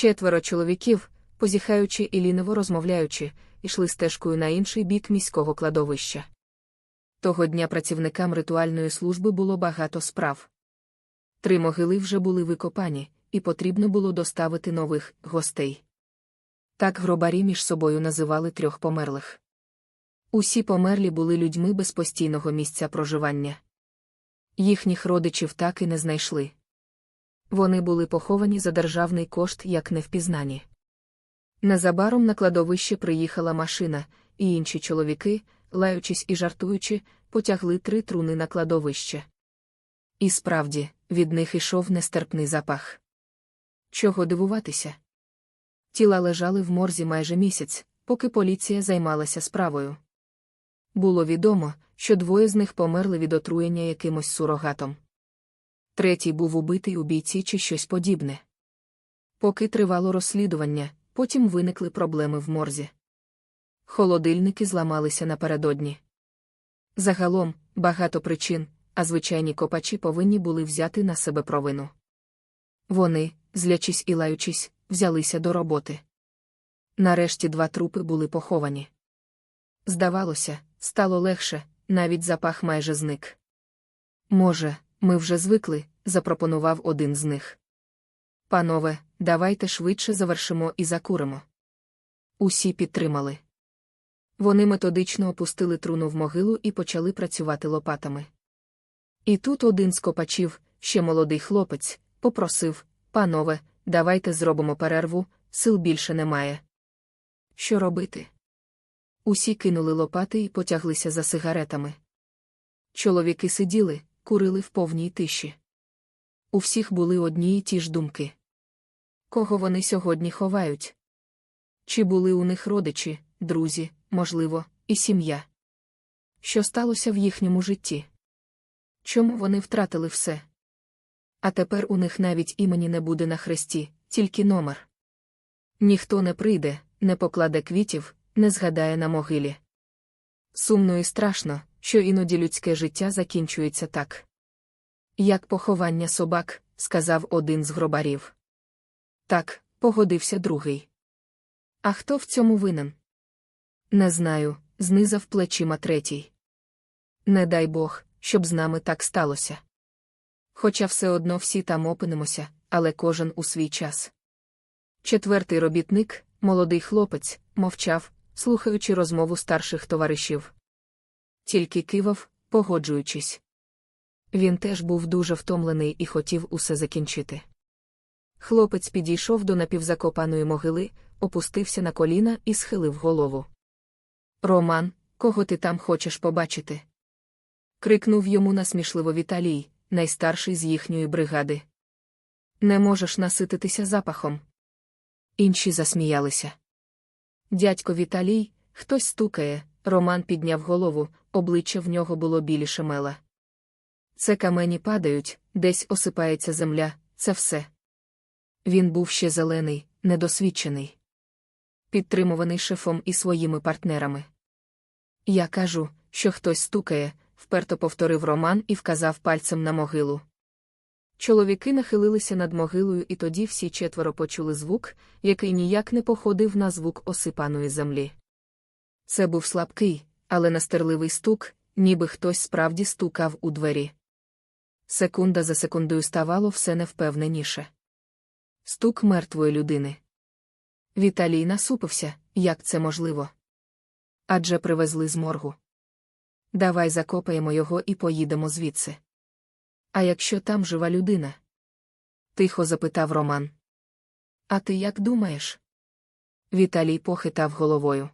Четверо чоловіків, позіхаючи і ліниво розмовляючи, йшли стежкою на інший бік міського кладовища. Того дня працівникам ритуальної служби було багато справ. Три могили вже були викопані, і потрібно було доставити нових гостей. Так гробарі між собою називали трьох померлих. Усі померлі були людьми без постійного місця проживання. Їхніх родичів так і не знайшли. Вони були поховані за державний кошт як невпізнані. Незабаром на кладовище приїхала машина, і інші чоловіки, лаючись і жартуючи, потягли три труни на кладовище. І справді, від них ішов нестерпний запах. Чого дивуватися? Тіла лежали в морзі майже місяць, поки поліція займалася справою. Було відомо, що двоє з них померли від отруєння якимось сурогатом. Третій був убитий у бійці чи щось подібне. Поки тривало розслідування, потім виникли проблеми в морзі. Холодильники зламалися напередодні. Загалом, багато причин, а звичайні копачі повинні були взяти на себе провину. Вони, злячись і лаючись, взялися до роботи. Нарешті два трупи були поховані. Здавалося, стало легше, навіть запах майже зник. Може, ми вже звикли, запропонував один з них. Панове, давайте швидше завершимо і закуримо. Усі підтримали. Вони методично опустили труну в могилу і почали працювати лопатами. І тут один з копачів, ще молодий хлопець, попросив Панове, давайте зробимо перерву, сил більше немає. Що робити? Усі кинули лопати і потяглися за сигаретами. Чоловіки сиділи, курили в повній тиші. У всіх були одні й ті ж думки. Кого вони сьогодні ховають? Чи були у них родичі, друзі, можливо, і сім'я? Що сталося в їхньому житті? Чому вони втратили все? А тепер у них навіть імені не буде на хресті, тільки номер. Ніхто не прийде, не покладе квітів, не згадає на могилі. Сумно і страшно, що іноді людське життя закінчується так. Як поховання собак, сказав один з гробарів. Так, погодився другий. А хто в цьому винен? Не знаю, знизав плечима третій. Не дай Бог, щоб з нами так сталося. Хоча все одно всі там опинимося, але кожен у свій час. Четвертий робітник, молодий хлопець, мовчав, слухаючи розмову старших товаришів. Тільки кивав, погоджуючись. Він теж був дуже втомлений і хотів усе закінчити. Хлопець підійшов до напівзакопаної могили, опустився на коліна і схилив голову. Роман, кого ти там хочеш побачити? крикнув йому насмішливо Віталій, найстарший з їхньої бригади. Не можеш насититися запахом. Інші засміялися. Дядько Віталій, хтось стукає, Роман підняв голову, обличчя в нього було біліше мела. Це камені падають, десь осипається земля, це все. Він був ще зелений, недосвідчений, підтримуваний шефом і своїми партнерами. Я кажу, що хтось стукає, вперто повторив Роман і вказав пальцем на могилу. Чоловіки нахилилися над могилою, і тоді всі четверо почули звук, який ніяк не походив на звук осипаної землі. Це був слабкий, але настирливий стук, ніби хтось справді стукав у двері. Секунда за секундою ставало все невпевненіше. Стук мертвої людини. Віталій насупився, як це можливо. Адже привезли з моргу. Давай закопаємо його і поїдемо звідси. А якщо там жива людина? Тихо запитав Роман. А ти як думаєш? Віталій похитав головою.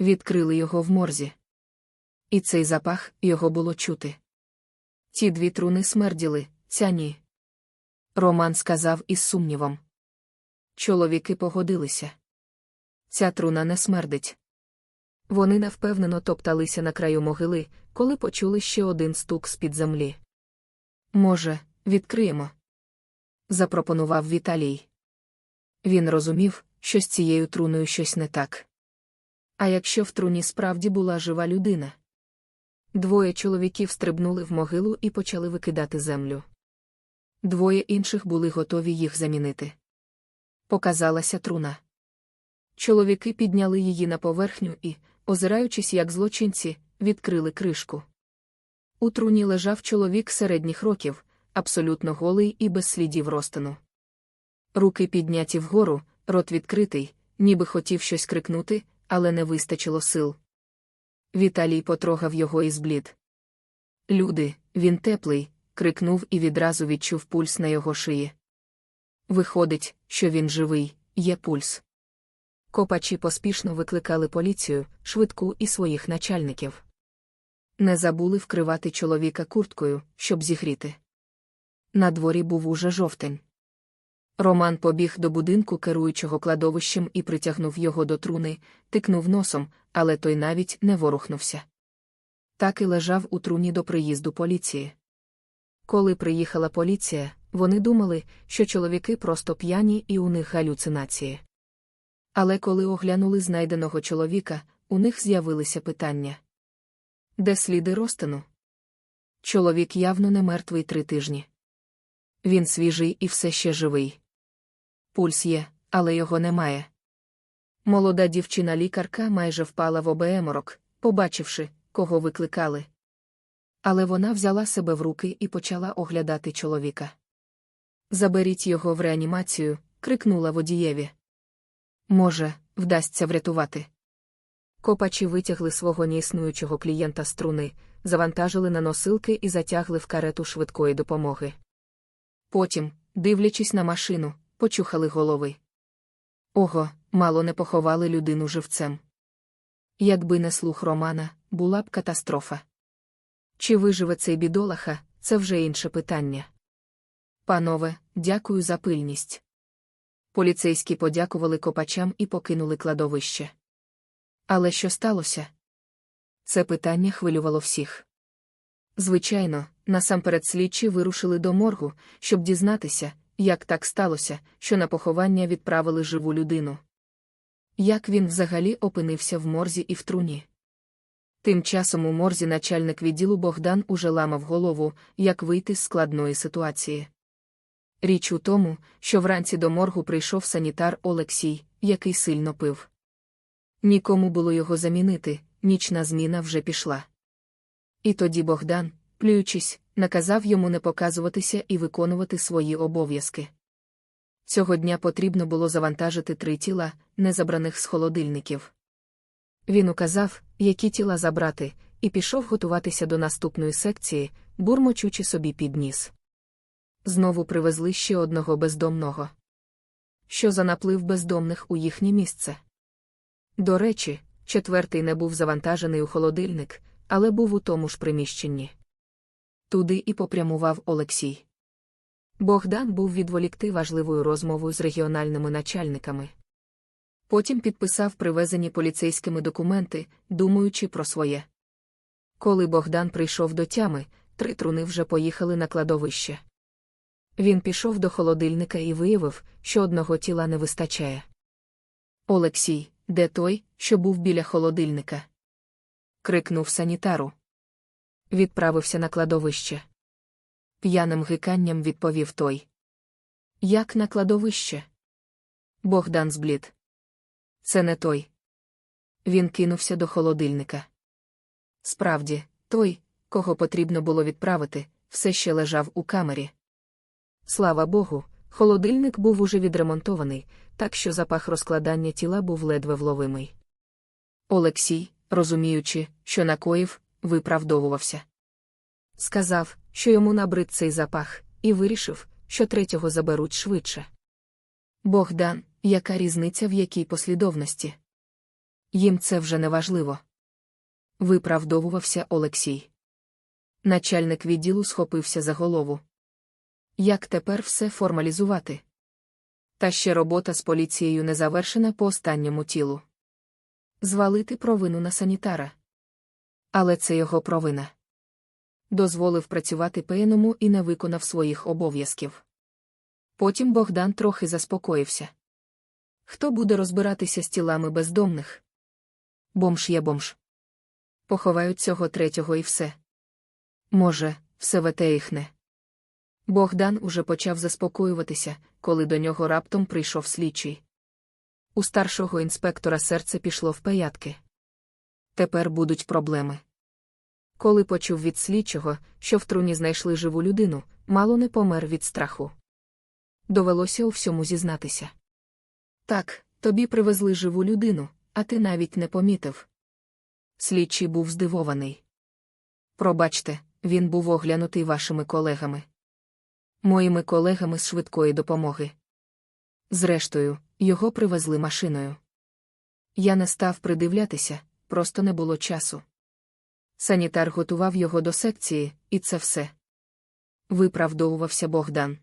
Відкрили його в морзі. І цей запах його було чути. Ті дві труни смерділи, ця ні. Роман сказав із сумнівом. Чоловіки погодилися. Ця труна не смердить. Вони невпевнено топталися на краю могили, коли почули ще один стук з-під землі. Може, відкриємо? запропонував Віталій. Він розумів, що з цією труною щось не так. А якщо в труні справді була жива людина? Двоє чоловіків стрибнули в могилу і почали викидати землю. Двоє інших були готові їх замінити. Показалася труна. Чоловіки підняли її на поверхню і, озираючись як злочинці, відкрили кришку. У труні лежав чоловік середніх років, абсолютно голий і без слідів розтину. Руки підняті вгору, рот відкритий, ніби хотів щось крикнути, але не вистачило сил. Віталій потрогав його і зблід. Люди, він теплий, крикнув і відразу відчув пульс на його шиї. Виходить, що він живий, є пульс. Копачі поспішно викликали поліцію, швидку і своїх начальників. Не забули вкривати чоловіка курткою, щоб зігріти. На дворі був уже жовтень. Роман побіг до будинку керуючого кладовищем і притягнув його до труни, тикнув носом, але той навіть не ворухнувся. Так і лежав у труні до приїзду поліції. Коли приїхала поліція, вони думали, що чоловіки просто п'яні і у них галюцинації. Але коли оглянули знайденого чоловіка, у них з'явилися питання. Де сліди розтину? Чоловік явно не мертвий три тижні. Він свіжий і все ще живий. Пульс є, але його немає. Молода дівчина-лікарка майже впала в обееморок, побачивши, кого викликали. Але вона взяла себе в руки і почала оглядати чоловіка. Заберіть його в реанімацію, крикнула водієві. Може, вдасться врятувати. Копачі витягли свого неіснуючого клієнта з труни, завантажили на носилки і затягли в карету швидкої допомоги. Потім, дивлячись на машину, почухали голови. Ого, мало не поховали людину живцем. Якби не слух Романа, була б катастрофа. Чи виживе цей бідолаха, це вже інше питання. Панове, дякую за пильність. Поліцейські подякували копачам і покинули кладовище. Але що сталося? Це питання хвилювало всіх. Звичайно, насамперед слідчі вирушили до моргу, щоб дізнатися, як так сталося, що на поховання відправили живу людину. Як він взагалі опинився в морзі і в труні? Тим часом у морзі начальник відділу Богдан уже ламав голову, як вийти з складної ситуації. Річ у тому, що вранці до моргу прийшов санітар Олексій, який сильно пив. Нікому було його замінити, нічна зміна вже пішла. І тоді Богдан, плюючись, наказав йому не показуватися і виконувати свої обов'язки. Цього дня потрібно було завантажити три тіла, не забраних з холодильників. Він указав, які тіла забрати, і пішов готуватися до наступної секції, бурмочучи собі під ніс. Знову привезли ще одного бездомного. Що за наплив бездомних у їхнє місце? До речі, четвертий не був завантажений у холодильник, але був у тому ж приміщенні. Туди і попрямував Олексій. Богдан був відволікти важливою розмовою з регіональними начальниками. Потім підписав привезені поліцейськими документи, думаючи про своє. Коли Богдан прийшов до тями, три труни вже поїхали на кладовище. Він пішов до холодильника і виявив, що одного тіла не вистачає. Олексій, де той, що був біля холодильника? крикнув санітару. Відправився на кладовище. П'яним гиканням відповів той. Як на кладовище? Богдан зблід. Це не той. Він кинувся до холодильника. Справді, той, кого потрібно було відправити, все ще лежав у камері. Слава Богу, холодильник був уже відремонтований, так що запах розкладання тіла був ледве вловимий. Олексій, розуміючи, що накоїв, виправдовувався. Сказав, що йому набрид цей запах, і вирішив, що третього заберуть швидше. Богдан, яка різниця в якій послідовності? Їм це вже не важливо. Виправдовувався Олексій. Начальник відділу схопився за голову. Як тепер все формалізувати? Та ще робота з поліцією не завершена по останньому тілу. Звалити провину на санітара. Але це його провина. Дозволив працювати пейному і не виконав своїх обов'язків. Потім Богдан трохи заспокоївся. Хто буде розбиратися з тілами бездомних? Бомж є бомж. Поховають цього третього і все. Може, все вете їхне. Богдан уже почав заспокоюватися, коли до нього раптом прийшов слідчий. У старшого інспектора серце пішло в паятки. Тепер будуть проблеми. Коли почув від слідчого, що в труні знайшли живу людину, мало не помер від страху. Довелося у всьому зізнатися. Так, тобі привезли живу людину, а ти навіть не помітив. Слідчий був здивований. Пробачте, він був оглянутий вашими колегами. Моїми колегами з швидкої допомоги. Зрештою, його привезли машиною. Я не став придивлятися, просто не було часу. Санітар готував його до секції, і це все. Виправдовувався Богдан.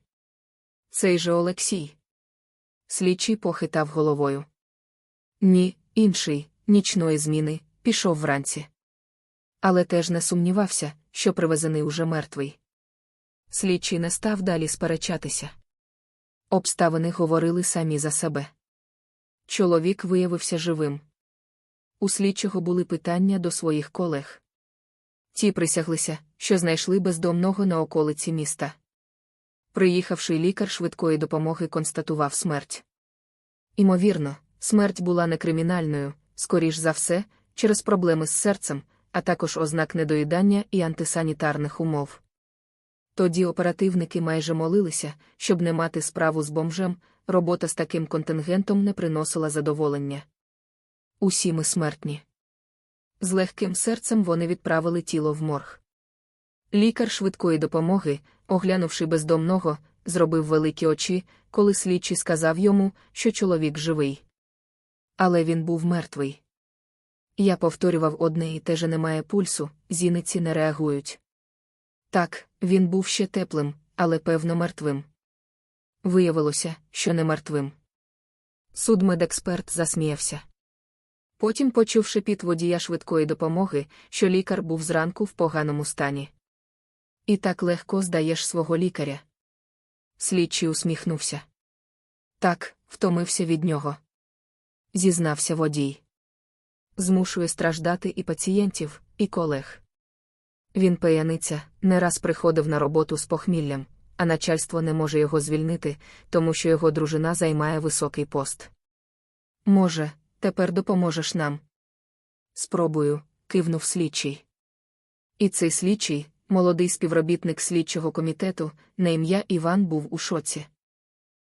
Цей же Олексій. Слідчий похитав головою. Ні, інший, нічної зміни, пішов вранці. Але теж не сумнівався, що привезений уже мертвий. Слідчий не став далі сперечатися. Обставини говорили самі за себе. Чоловік виявився живим. У слідчого були питання до своїх колег. Ті присяглися, що знайшли бездомного на околиці міста. Приїхавший лікар швидкої допомоги констатував смерть. Імовірно, смерть була не кримінальною, скоріш за все, через проблеми з серцем, а також ознак недоїдання і антисанітарних умов. Тоді оперативники майже молилися, щоб не мати справу з бомжем, робота з таким контингентом не приносила задоволення. Усі ми смертні. З легким серцем вони відправили тіло в морг. Лікар швидкої допомоги, оглянувши бездомного, зробив великі очі, коли слідчий сказав йому, що чоловік живий. Але він був мертвий. Я повторював одне і те же немає пульсу, зіниці не реагують. Так, він був ще теплим, але певно мертвим. Виявилося, що не мертвим. Судмедексперт засміявся. Потім почув шепіт водія швидкої допомоги, що лікар був зранку в поганому стані. І так легко здаєш свого лікаря. Слідчий усміхнувся. Так, втомився від нього. Зізнався водій. Змушує страждати і пацієнтів, і колег. Він пияниця, не раз приходив на роботу з похміллям, а начальство не може його звільнити, тому що його дружина займає високий пост. Може, тепер допоможеш нам? Спробую, кивнув слідчий. І цей слідчий, молодий співробітник слідчого комітету, на ім'я Іван був у шоці.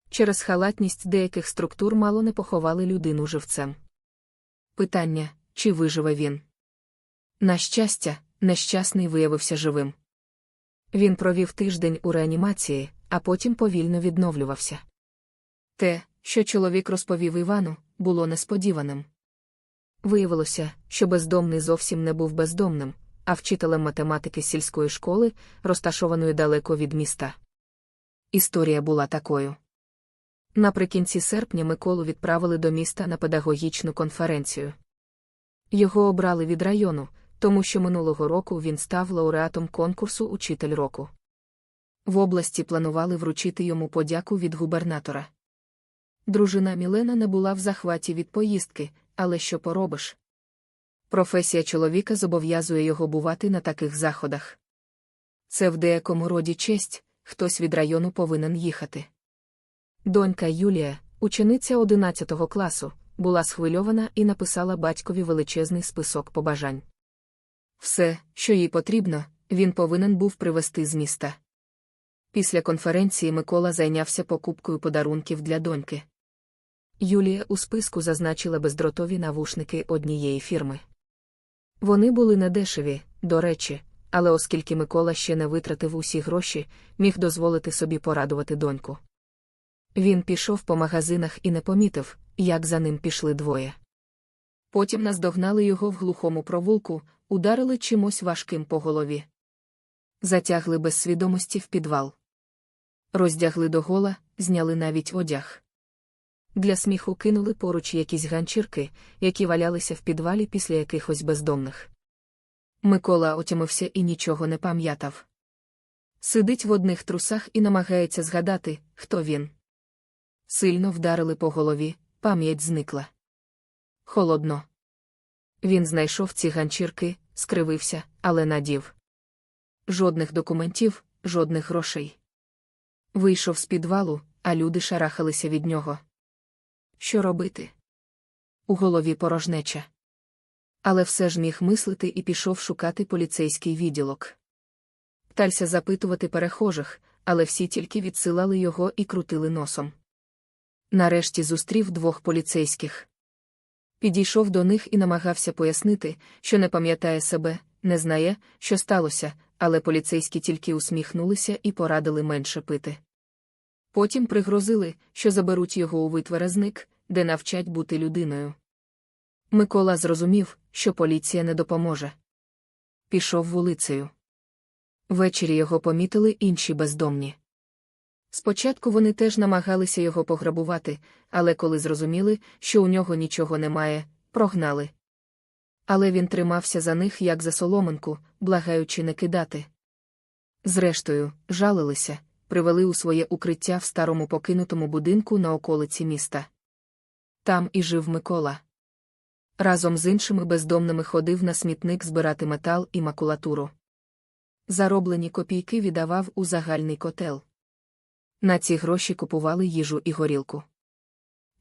Через халатність деяких структур мало не поховали людину живцем. Питання, чи виживе він? На щастя, нещасний виявився живим. Він провів тиждень у реанімації, а потім повільно відновлювався. Те, що чоловік розповів Івану, було несподіваним. Виявилося, що бездомний зовсім не був бездомним, а вчителем математики сільської школи, розташованої далеко від міста. Історія була такою. Наприкінці серпня Миколу відправили до міста на педагогічну конференцію. Його обрали від району, тому що минулого року він став лауреатом конкурсу Учитель року. В області планували вручити йому подяку від губернатора. Дружина Мілена не була в захваті від поїздки, але що поробиш? Професія чоловіка зобов'язує його бувати на таких заходах. Це в деякому роді честь, хтось від району повинен їхати. Донька Юлія, учениця 11 класу, була схвильована і написала батькові величезний список побажань. Все, що їй потрібно, він повинен був привезти з міста. Після конференції Микола зайнявся покупкою подарунків для доньки. Юлія у списку зазначила бездротові навушники однієї фірми. Вони були недешеві, до речі, але оскільки Микола ще не витратив усі гроші, міг дозволити собі порадувати доньку. Він пішов по магазинах і не помітив, як за ним пішли двоє. Потім наздогнали його в глухому провулку, ударили чимось важким по голові. Затягли без свідомості в підвал. Роздягли догола, зняли навіть одяг. Для сміху кинули поруч якісь ганчірки, які валялися в підвалі після якихось бездомних. Микола отямився і нічого не пам'ятав. Сидить в одних трусах і намагається згадати, хто він. Сильно вдарили по голові, пам'ять зникла. Холодно. Він знайшов ці ганчірки, скривився, але надів. Жодних документів, жодних грошей. Вийшов з підвалу, а люди шарахалися від нього. Що робити? У голові порожнеча. Але все ж міг мислити і пішов шукати поліцейський відділок. Птався запитувати перехожих, але всі тільки відсилали його і крутили носом. Нарешті зустрів двох поліцейських. Підійшов до них і намагався пояснити, що не пам'ятає себе, не знає, що сталося, але поліцейські тільки усміхнулися і порадили менше пити. Потім пригрозили, що заберуть його у витверезник, де навчать бути людиною. Микола зрозумів, що поліція не допоможе. Пішов вулицею. Ввечері його помітили інші бездомні. Спочатку вони теж намагалися його пограбувати, але коли зрозуміли, що у нього нічого немає, прогнали. Але він тримався за них як за соломинку, благаючи не кидати. Зрештою, жалилися, привели у своє укриття в старому покинутому будинку на околиці міста. Там і жив Микола. Разом з іншими бездомними ходив на смітник збирати метал і макулатуру. Зароблені копійки віддавав у загальний котел. На ці гроші купували їжу і горілку.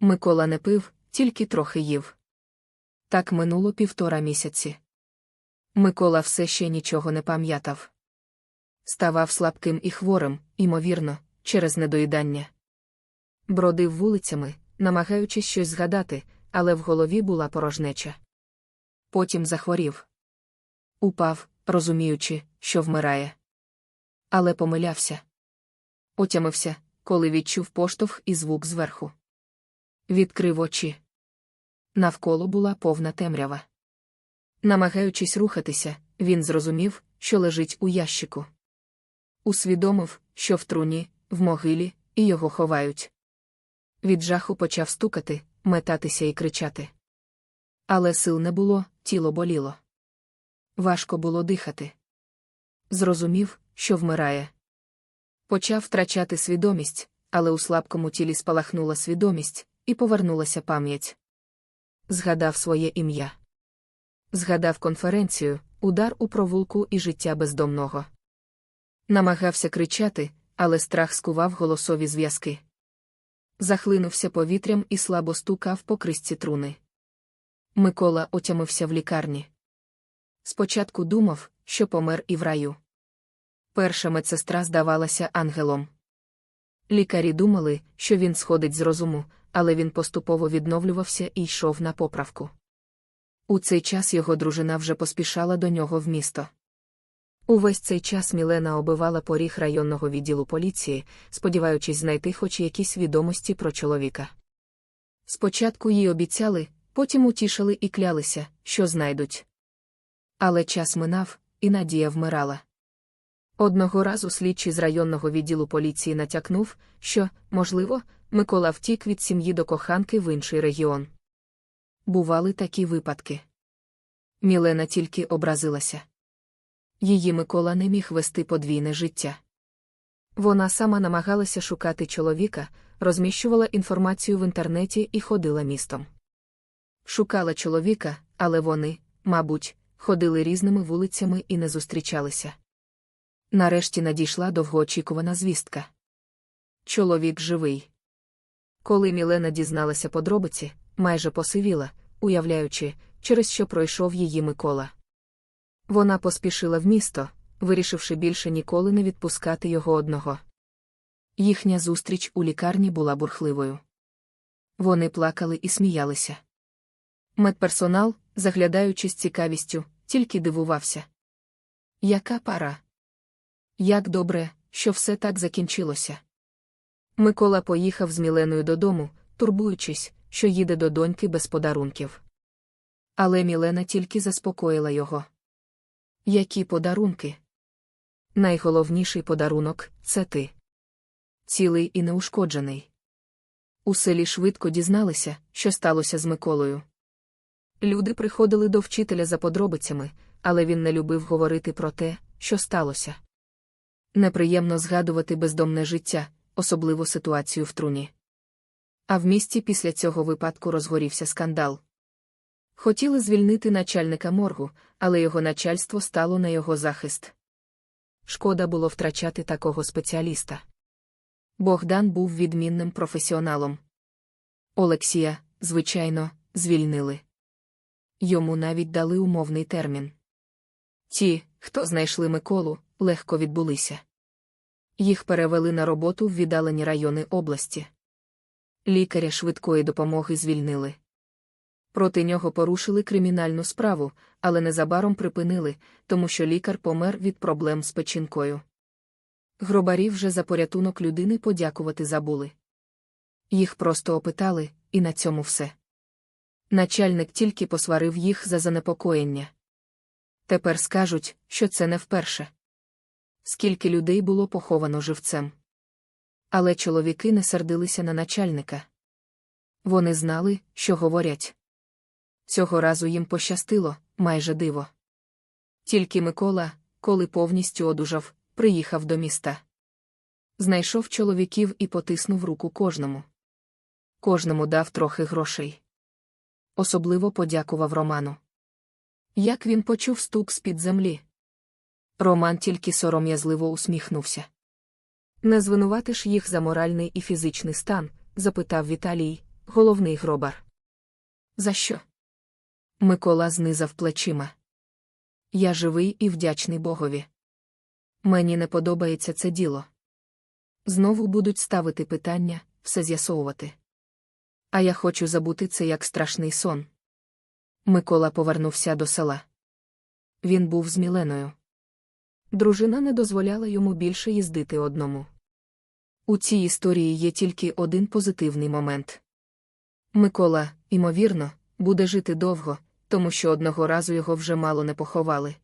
Микола не пив, тільки трохи їв. Так минуло півтора місяці. Микола все ще нічого не пам'ятав. Ставав слабким і хворим, імовірно, через недоїдання. Бродив вулицями, намагаючись щось згадати, але в голові була порожнеча. Потім захворів. Упав, розуміючи, що вмирає. Але помилявся. Отямився, коли відчув поштовх і звук зверху. Відкрив очі. Навколо була повна темрява. Намагаючись рухатися, він зрозумів, що лежить у ящику. Усвідомив, що в труні, в могилі, і його ховають. Від жаху почав стукати, метатися і кричати. Але сил не було, тіло боліло. Важко було дихати. Зрозумів, що вмирає. Почав втрачати свідомість, але у слабкому тілі спалахнула свідомість, і повернулася пам'ять. Згадав своє ім'я. Згадав конференцію, удар у провулку і життя бездомного. Намагався кричати, але страх скував голосові зв'язки. Захлинувся повітрям і слабо стукав по крисці труни. Микола отямився в лікарні. Спочатку думав, що помер і в раю. Перша медсестра здавалася ангелом. Лікарі думали, що він сходить з розуму, але він поступово відновлювався і йшов на поправку. У цей час його дружина вже поспішала до нього в місто. Увесь цей час Мілена обивала поріг районного відділу поліції, сподіваючись знайти хоч якісь відомості про чоловіка. Спочатку їй обіцяли, потім утішили і клялися, що знайдуть. Але час минав, і Надія вмирала. Одного разу слідчий з районного відділу поліції натякнув, що, можливо, Микола втік від сім'ї до коханки в інший регіон. Бували такі випадки. Мілена тільки образилася. Її Микола не міг вести подвійне життя. Вона сама намагалася шукати чоловіка, розміщувала інформацію в інтернеті і ходила містом. Шукала чоловіка, але вони, мабуть, ходили різними вулицями і не зустрічалися. Нарешті надійшла довгоочікувана звістка. Чоловік живий. Коли Мілена дізналася подробиці, майже посивіла, уявляючи, через що пройшов її Микола. Вона поспішила в місто, вирішивши більше ніколи не відпускати його одного. Їхня зустріч у лікарні була бурхливою. Вони плакали і сміялися. Медперсонал, заглядаючи з цікавістю, тільки дивувався. Яка пара? Як добре, що все так закінчилося. Микола поїхав з Міленою додому, турбуючись, що їде до доньки без подарунків. Але Мілена тільки заспокоїла його. Які подарунки? Найголовніший подарунок це ти. Цілий і неушкоджений. У селі швидко дізналися, що сталося з Миколою. Люди приходили до вчителя за подробицями, але він не любив говорити про те, що сталося. Неприємно згадувати бездомне життя, особливо ситуацію в труні. А в місті після цього випадку розгорівся скандал. Хотіли звільнити начальника моргу, але його начальство стало на його захист. Шкода було втрачати такого спеціаліста. Богдан був відмінним професіоналом. Олексія, звичайно, звільнили. Йому навіть дали умовний термін. Ті, хто знайшли Миколу, легко відбулися. Їх перевели на роботу в віддалені райони області. Лікаря швидкої допомоги звільнили. Проти нього порушили кримінальну справу, але незабаром припинили, тому що лікар помер від проблем з печінкою. Гробарі вже за порятунок людини подякувати забули. Їх просто опитали, і на цьому все. Начальник тільки посварив їх за занепокоєння. Тепер скажуть, що це не вперше. Скільки людей було поховано живцем. Але чоловіки не сердилися на начальника. Вони знали, що говорять. Цього разу їм пощастило, майже диво. Тільки Микола, коли повністю одужав, приїхав до міста. Знайшов чоловіків і потиснув руку кожному. Кожному дав трохи грошей. Особливо подякував Роману. Як він почув стук з-під землі. Роман тільки сором'язливо усміхнувся. Не звинуватиш їх за моральний і фізичний стан? запитав Віталій, головний гробар. За що? Микола знизав плечима. Я живий і вдячний Богові. Мені не подобається це діло. Знову будуть ставити питання, все з'ясовувати. А я хочу забути це як страшний сон. Микола повернувся до села. Він був з Міленою. Дружина не дозволяла йому більше їздити одному. У цій історії є тільки один позитивний момент. Микола, ймовірно, буде жити довго, тому що одного разу його вже мало не поховали.